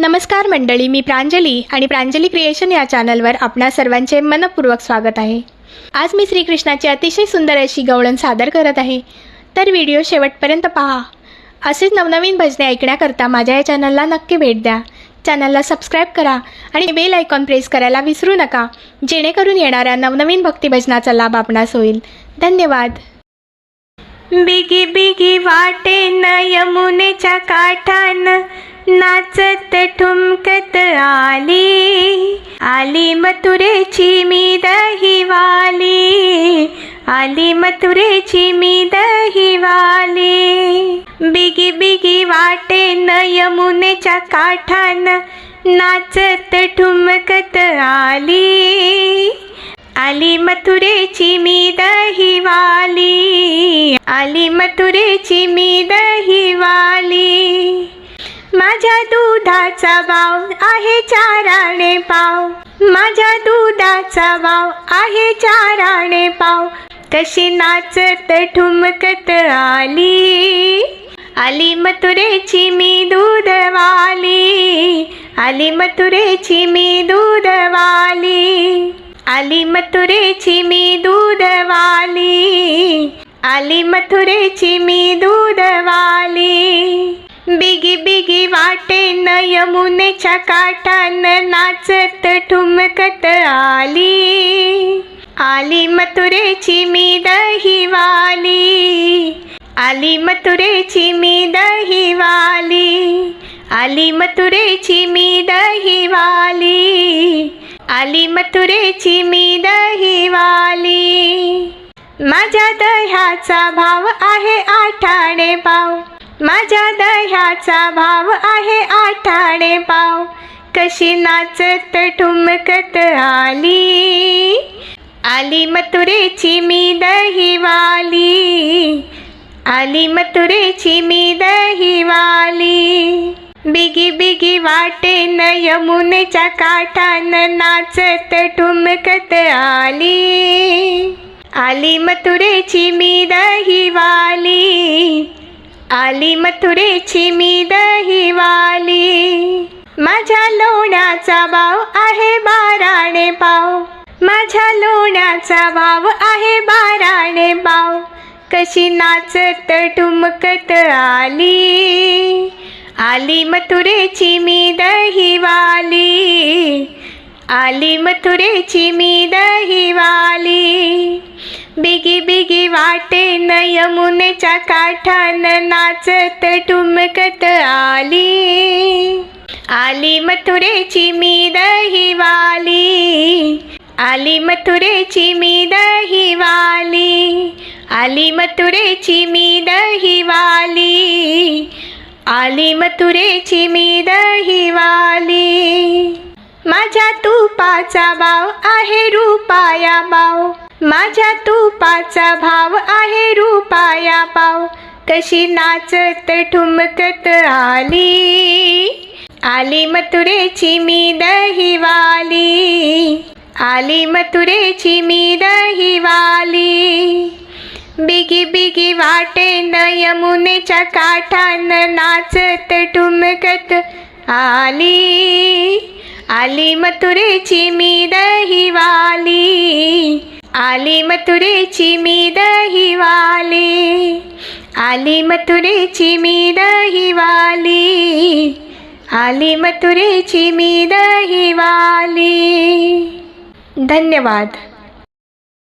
नमस्कार मंडळी मी प्रांजली आणि प्रांजली क्रिएशन या चॅनलवर आपणा सर्वांचे मनपूर्वक स्वागत आहे. आज मी श्रीकृष्णाची अतिशय सुंदर अशी गवळण सादर करत आहे. तर व्हिडिओ शेवटपर्यंत पहा. असेच नवनवीन भजने ऐकण्याकरता माझ्या या चॅनलला नक्की भेट द्या. चॅनलला सबस्क्राईब करा आणि बेल आयकॉन प्रेस करायला विसरू नका जेणेकरून येणाऱ्या नवनवीन भक्तिभजनाचा लाभ आपणास होईल. धन्यवाद. बिगी बिगी वाटे न यमुनेच्या काठान नाचत ठुमकत आली. आली मथुरेची मी दहीवाली. आली मथुरेची मी दहीवाली. बिगी बिगी वाटे न यमुनेच्या काठान नाचत ठुमकत आली. आली मथुरेची मी दहीवाली. आली मथुरेची मी दहीवाली. माझ्या दुधाचा भाव आहे चाराणे पाव. माझ्या दुधाचा भाव आहे चाराणे पाव. तशी नाचत ठुमकत आली. आली मथुरेची मी दूधवाली. आली मथुरेची मी दूधवाली. आली मथुरेची मी दूधवाली. आली मथुरेची मी दूधवाली. बिगी बिगी वाटे न यमुनेच्या काठान नाचत ठुमकत आली. आली मथुरेची मी दहीवाली. आली मथुरेची मी दहीवाली. आली मथुरेची मी दहीवाली. आली मथुरेची मी दहीवाली. माझ्या दह्याचा भाव आहे आठाणे पाव. माझ्या दह्याचा भाव आहे आठाणे पाव. कशी नाचत ठुमकत आली. आली मथुरेची मी दहीवाली. आली मथुरेची मी दहीवाली. बिगी बिगी वाटे न यमुनेच्या काठान नाचत ठुमकत आली. आली मथुरेची मी दहीवाली. आली मथुरेची मी दहीवाली. माझ्या लोण्याचा भाव आहे बाराणे पाव. माझ्या लोण्याचा भाव आहे बाराणे पाव. कशी नाचत ठुमकत आली. आली मथुरेची मी दहीवाली. आली मथुरेची मी दहीवाली बिगी बिगी वाटे न यमुनेच्या काठान नाचत ठुमकत आली. आली मथुरेची मी दहीवाली. आली मथुरेची मी दहिवाली. आली मथुरेची मी दहिवाली. आली मथुरेची मी दहीवाली. माझ्या तुपाचा भाव आहे रुपाया भाव माझ्या तुपाचा भाव आहे रुपाया पाव. कशी नाचत ठुमकत आली. आली मथुरेची मी दहीवाली. आली मथुरेची मी दहीवाली. बिगी बिगी वाटे न यमुनेच्या काठान नाचत ठुमकत आली. आली मथुरेची मी दहीवाली. आली मथुरेची मी दहीवाली. आली मथुरेची मी दहीवाली. आली मथुरेची मी दहीवाली. धन्यवाद.